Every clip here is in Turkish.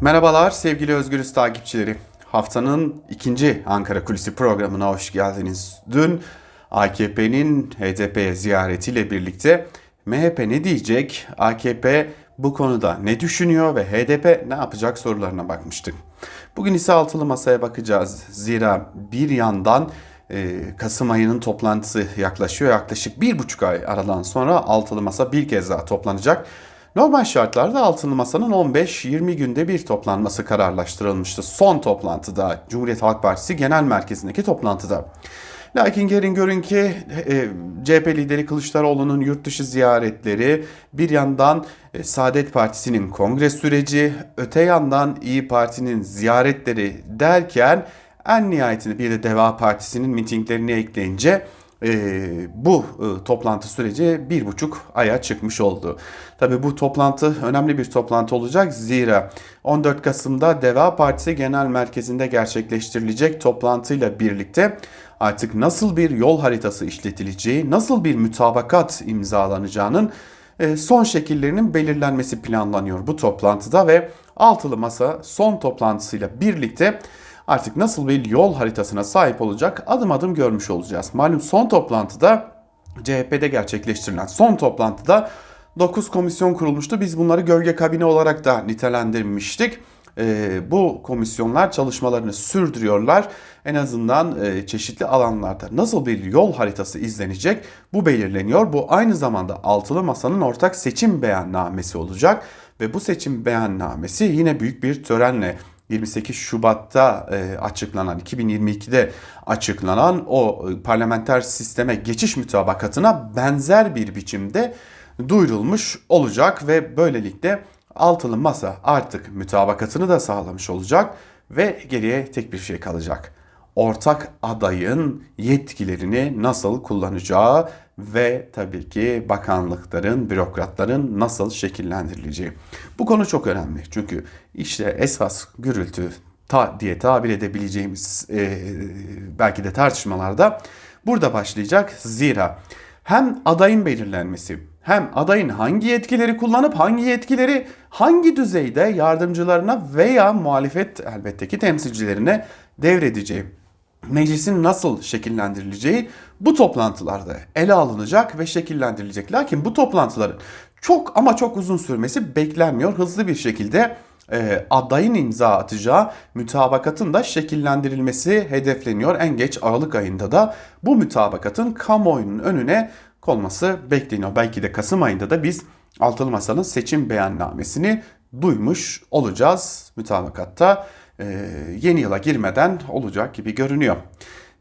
Merhabalar sevgili Özgürüz takipçileri. Haftanın ikinci Ankara Kulisi programına hoş geldiniz. Dün AKP'nin HDP'ye ziyaretiyle birlikte MHP ne diyecek, AKP bu konuda ne düşünüyor ve HDP ne yapacak sorularına bakmıştık. Bugün ise altılı masaya bakacağız. Zira bir yandan e, Kasım ayının toplantısı yaklaşıyor. Yaklaşık bir buçuk ay aradan sonra altılı masa bir kez daha toplanacak. Normal şartlarda altılı masanın 15-20 günde bir toplanması kararlaştırılmıştı. Son toplantıda Cumhuriyet Halk Partisi Genel Merkezi'ndeki toplantıda. Lakin gelin görün ki e, CHP lideri Kılıçdaroğlu'nun yurt dışı ziyaretleri bir yandan e, Saadet Partisi'nin kongre süreci öte yandan İyi Parti'nin ziyaretleri derken en nihayetinde bir de Deva Partisi'nin mitinglerini ekleyince e, bu e, toplantı süreci bir buçuk aya çıkmış oldu. Tabi bu toplantı önemli bir toplantı olacak zira 14 Kasım'da Deva Partisi Genel Merkezi'nde gerçekleştirilecek toplantıyla birlikte artık nasıl bir yol haritası işletileceği, nasıl bir mütabakat imzalanacağının e, son şekillerinin belirlenmesi planlanıyor bu toplantıda ve altılı masa son toplantısıyla birlikte artık nasıl bir yol haritasına sahip olacak adım adım görmüş olacağız. Malum son toplantıda CHP'de gerçekleştirilen son toplantıda 9 komisyon kurulmuştu. Biz bunları gölge kabine olarak da nitelendirmiştik. Ee, bu komisyonlar çalışmalarını sürdürüyorlar. En azından e, çeşitli alanlarda nasıl bir yol haritası izlenecek bu belirleniyor. Bu aynı zamanda altılı masanın ortak seçim beyannamesi olacak ve bu seçim beyannamesi yine büyük bir törenle 28 Şubat'ta e, açıklanan 2022'de açıklanan o e, parlamenter sisteme geçiş mütabakatına benzer bir biçimde duyurulmuş olacak ve böylelikle altılı masa artık mütabakatını da sağlamış olacak ve geriye tek bir şey kalacak. Ortak adayın yetkilerini nasıl kullanacağı ve tabii ki bakanlıkların, bürokratların nasıl şekillendirileceği. Bu konu çok önemli. Çünkü işte esas gürültü ta diye tabir edebileceğimiz e, belki de tartışmalarda burada başlayacak. Zira hem adayın belirlenmesi hem adayın hangi yetkileri kullanıp hangi yetkileri hangi düzeyde yardımcılarına veya muhalefet elbette ki temsilcilerine devredeceği meclisin nasıl şekillendirileceği bu toplantılarda ele alınacak ve şekillendirilecek. Lakin bu toplantıların çok ama çok uzun sürmesi beklenmiyor. Hızlı bir şekilde e, adayın imza atacağı mütabakatın da şekillendirilmesi hedefleniyor. En geç Aralık ayında da bu mütabakatın kamuoyunun önüne konması bekleniyor. Belki de Kasım ayında da biz Altılı Masa'nın seçim beyannamesini duymuş olacağız mütabakatta. Ee, yeni yıla girmeden olacak gibi görünüyor.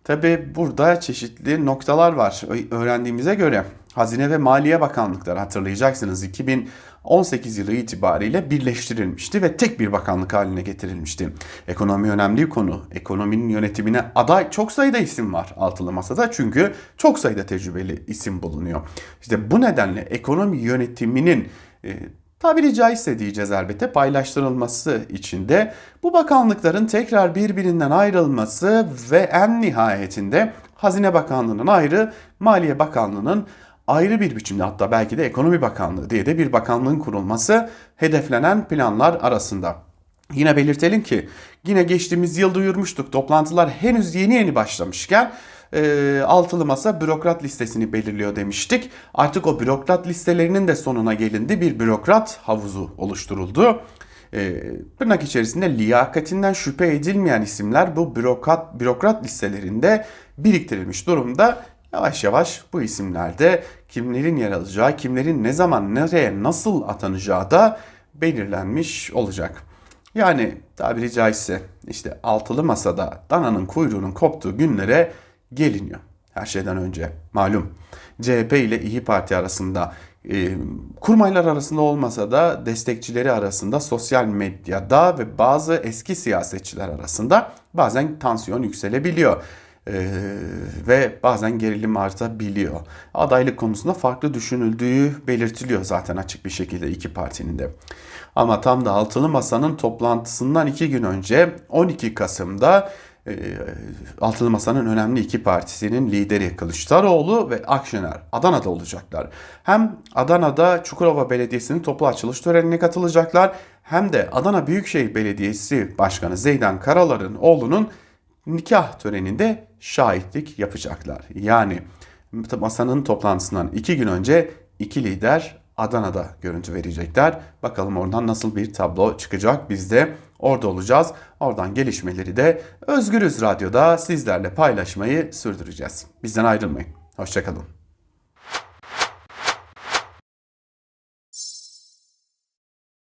Tabi burada çeşitli noktalar var. Öğrendiğimize göre Hazine ve Maliye Bakanlıkları hatırlayacaksınız 2018 yılı itibariyle birleştirilmişti ve tek bir bakanlık haline getirilmişti. Ekonomi önemli bir konu. Ekonominin yönetimine aday çok sayıda isim var altılı masada çünkü çok sayıda tecrübeli isim bulunuyor. İşte bu nedenle ekonomi yönetiminin e, tabiri caizse diyeceğiz elbette paylaştırılması için de bu bakanlıkların tekrar birbirinden ayrılması ve en nihayetinde Hazine Bakanlığı'nın ayrı, Maliye Bakanlığı'nın ayrı bir biçimde hatta belki de Ekonomi Bakanlığı diye de bir bakanlığın kurulması hedeflenen planlar arasında. Yine belirtelim ki yine geçtiğimiz yıl duyurmuştuk toplantılar henüz yeni yeni başlamışken e, altılı masa bürokrat listesini belirliyor demiştik. Artık o bürokrat listelerinin de sonuna gelindi. Bir bürokrat havuzu oluşturuldu. E, tırnak içerisinde liyakatinden şüphe edilmeyen isimler bu bürokrat, bürokrat listelerinde biriktirilmiş durumda. Yavaş yavaş bu isimlerde kimlerin yer alacağı, kimlerin ne zaman nereye nasıl atanacağı da belirlenmiş olacak. Yani tabiri caizse işte altılı masada dananın kuyruğunun koptuğu günlere geliniyor. Her şeyden önce malum CHP ile İyi Parti arasında e, kurmaylar arasında olmasa da destekçileri arasında sosyal medyada ve bazı eski siyasetçiler arasında bazen tansiyon yükselebiliyor. Ee, ve bazen gerilim artabiliyor. Adaylık konusunda farklı düşünüldüğü belirtiliyor zaten açık bir şekilde iki partinin de. Ama tam da altılı masanın toplantısından iki gün önce 12 Kasım'da Altılı Masa'nın önemli iki partisinin lideri Kılıçdaroğlu ve Akşener Adana'da olacaklar. Hem Adana'da Çukurova Belediyesi'nin toplu açılış törenine katılacaklar hem de Adana Büyükşehir Belediyesi Başkanı Zeydan Karalar'ın oğlunun nikah töreninde şahitlik yapacaklar. Yani masanın toplantısından iki gün önce iki lider Adana'da görüntü verecekler. Bakalım oradan nasıl bir tablo çıkacak. Biz de orada olacağız. Oradan gelişmeleri de Özgürüz Radyo'da sizlerle paylaşmayı sürdüreceğiz. Bizden ayrılmayın. Hoşçakalın.